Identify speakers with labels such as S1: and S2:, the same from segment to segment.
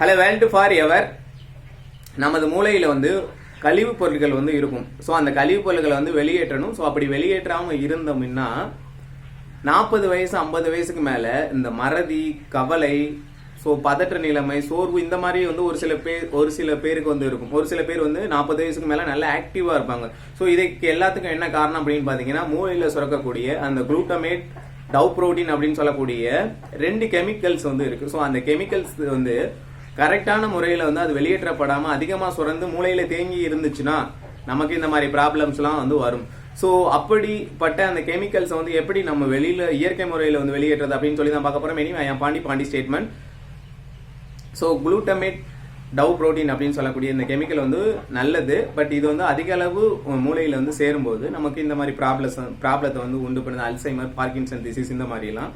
S1: Hello world for ever. நமது மூளையில் வந்து கழிவுப் பொருட்கள் வந்து இருக்கும். ஸோ அந்த கழிவுப் பொருட்களை வந்து வெளியேற்றணும். ஸோ அப்படி வெளியேற்றாமல் இருந்தோம்னா நாற்பது வயசு ஐம்பது வயசுக்கு மேலே இந்த மறதி கவலை ஸோ பதற்ற நிலைமை சோர்வு இந்த மாதிரி வந்து ஒரு சில பேர் ஒரு சில பேருக்கு வந்து இருக்கும். ஒரு சில பேர் வந்து நாற்பது வயசுக்கு மேலே நல்லா ஆக்டிவாக இருப்பாங்க. ஸோ இதுக்கு எல்லாத்துக்கும் என்ன காரணம் அப்படின்னு பார்த்தீங்கன்னா மூளையில் சுரக்கக்கூடிய அந்த குளூட்டமேட் டவ் புரோட்டீன் அப்படின்னு சொல்லக்கூடிய ரெண்டு கெமிக்கல்ஸ் வந்து இருக்குது ஸோ அந்த கெமிக்கல்ஸ் வந்து கரெக்டான முறையில் வந்து அது வெளியேற்றப்படாமல் அதிகமாக சுரந்து மூளையில் தேங்கி இருந்துச்சுன்னா நமக்கு இந்த மாதிரி ப்ராப்ளம்ஸ்லாம் வந்து வரும். ஸோ அப்படிப்பட்ட அந்த கெமிக்கல்ஸை வந்து எப்படி நம்ம வெளியில் இயற்கை முறையில் வந்து வெளியேற்றது அப்படின்னு சொல்லி தான் பார்க்க போகிறோம் பாண்டி Pandi statement so glutamate tau protein அப்படின்னு சொல்லக்கூடிய இந்த கெமிக்கல் வந்து நல்லது. பட் இது வந்து அதிக அளவு மூளையில் வந்து சேரும்போது நமக்கு இந்த மாதிரி ப்ராப்ளஸ் ப்ராப்ளத்தை வந்து உண்டு பண்ணுது. அல்சைமர் பார்க்கின்சன் டிசீஸ் இந்த மாதிரிலாம்.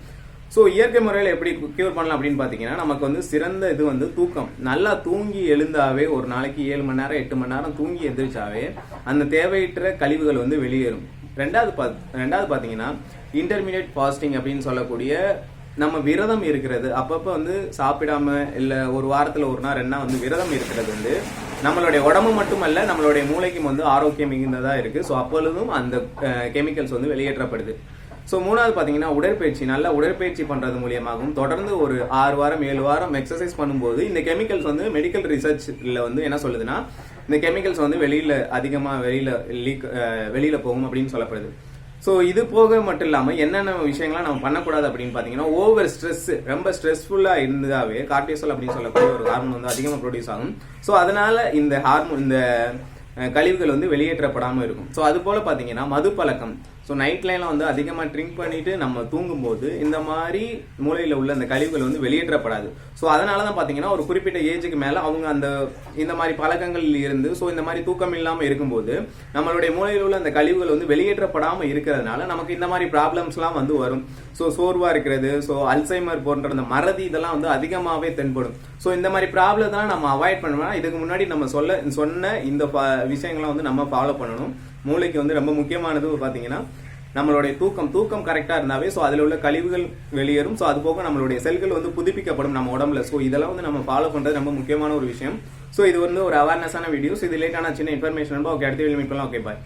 S1: ஸோ இயற்கை முறையில் எப்படி க்யூர் பண்ணலாம் அப்படின்னு பார்த்தீங்கன்னா நமக்கு வந்து சிறந்த இது வந்து தூக்கம். நல்லா தூங்கி எழுந்தாவே ஒரு நாளைக்கு ஏழு மணி நேரம் எட்டு மணி நேரம் தூங்கி எந்திரிச்சாவே அந்த தேவையற்ற கழிவுகள் வந்து வெளியேறும். ரெண்டாவது பாத் ரெண்டாவது பார்த்தீங்கன்னா இன்டர்மீடியட் ஃபாஸ்டிங் அப்படின்னு சொல்லக்கூடிய நம்ம விரதம் இருக்கிறது. அப்பப்போ வந்து சாப்பிடாம இல்லை ஒரு வாரத்தில் ஒரு நாள் ரெண்டு வந்து விரதம் இருக்கிறது வந்து நம்மளுடைய உடம்பு மட்டுமல்ல நம்மளுடைய மூளைக்கும் வந்து ஆரோக்கியம் மிகுந்ததாக இருக்குது ஸோ அப்பொழுதும் அந்த கெமிக்கல்ஸ் வந்து வெளியேற்றப்படுது. ஸோ மூணாவது பார்த்தீங்கன்னா உடற்பயிற்சி. நல்ல உடற்பயிற்சி பண்ணுறது மூலியமாகவும் தொடர்ந்து ஒரு ஆறு வாரம் ஏழு வாரம் எக்ஸசைஸ் பண்ணும்போது இந்த கெமிக்கல்ஸ் வந்து மெடிக்கல் ரிசர்ச்சில் வந்து என்ன சொல்லுதுன்னா இந்த கெமிக்கல்ஸ் வந்து வெளியில் அதிகமாக வெளியில் லீக் வெளியில் போகும் அப்படின்னு சொல்லப்படுது. ஸோ இது போக மட்டும் இல்லாமல் என்னென்ன விஷயங்கள்லாம் நம்ம பண்ணக்கூடாது அப்படின்னு பார்த்தீங்கன்னா ஓவர் ஸ்ட்ரெஸ் ரொம்ப ஸ்ட்ரெஸ்ஃபுல்லாக இருந்தாவே கார்டிசோல் அப்படின்னு சொல்லக்கூடிய ஒரு ஹார்மோன் வந்து அதிகமாக ப்ரொடியூஸ் ஆகும். ஸோ அதனால இந்த ஹார்மோன் இந்த கழிவுகள் வந்து வெளியேற்றப்படாமல் இருக்கும். ஸோ அது போல் பார்த்தீங்கன்னா மது பழக்கம் ஸோ நைட்லாம் வந்து அதிகமாக ட்ரிங்க் பண்ணிட்டு நம்ம தூங்கும்போது இந்த மாதிரி மூளையில் உள்ள அந்த கழிவுகள் வந்து வெளியேற்றப்படாது. ஸோ அதனால தான் பார்த்தீங்கன்னா ஒரு குறிப்பிட்ட ஏஜுக்கு மேலே அவங்க அந்த இந்த மாதிரி பழக்கங்களில் இருந்து ஸோ இந்த மாதிரி தூக்கம் இல்லாமல் இருக்கும்போது நம்மளுடைய மூளையில் உள்ள அந்த கழிவுகள் வந்து வெளியேற்றப்படாமல் இருக்கிறதுனால நமக்கு இந்த மாதிரி ப்ராப்ளம்ஸ்லாம் வந்து வரும். ஸோ சோர்வாக இருக்கிறது ஸோ அல்சைமர் போன்ற அந்த மறதி இதெல்லாம் வந்து அதிகமாகவே தென்படும். ஸோ இந்த மாதிரி ப்ராப்ளத்தெல்லாம் நம்ம அவாய்ட் பண்ணணும்னா இதுக்கு முன்னாடி நம்ம சொல்ல சொன்ன இந்த ப- வந்து நம்ம ஃபாலோ பண்ணணும். மூளைக்கு வந்து ரொம்ப முக்கியமானது பார்த்தீங்கன்னா நம்மளுடைய தூக்கம் தூக்கம் கரெக்டாக இருந்தாவே ஸோ அதில் உள்ள கழிவுகள் வெளியேறும். ஸோ அது போக நம்மளுடைய செல்கள் வந்து புதுப்பிக்கப்படும் நம்ம உடம்புல. ஸோ இதெல்லாம் வந்து நம்ம ஃபாலோ பண்ணுறது ரொம்ப முக்கியமான ஒரு விஷயம். ஸோ இது வந்து ஒரு அவேர்னஸான வீடியோஸ் இது லேட்டான சின்ன இன்ஃபர்மேஷன் ஓகே அடுத்த வீடியோ மீட் பண்ணலாம். Okay bye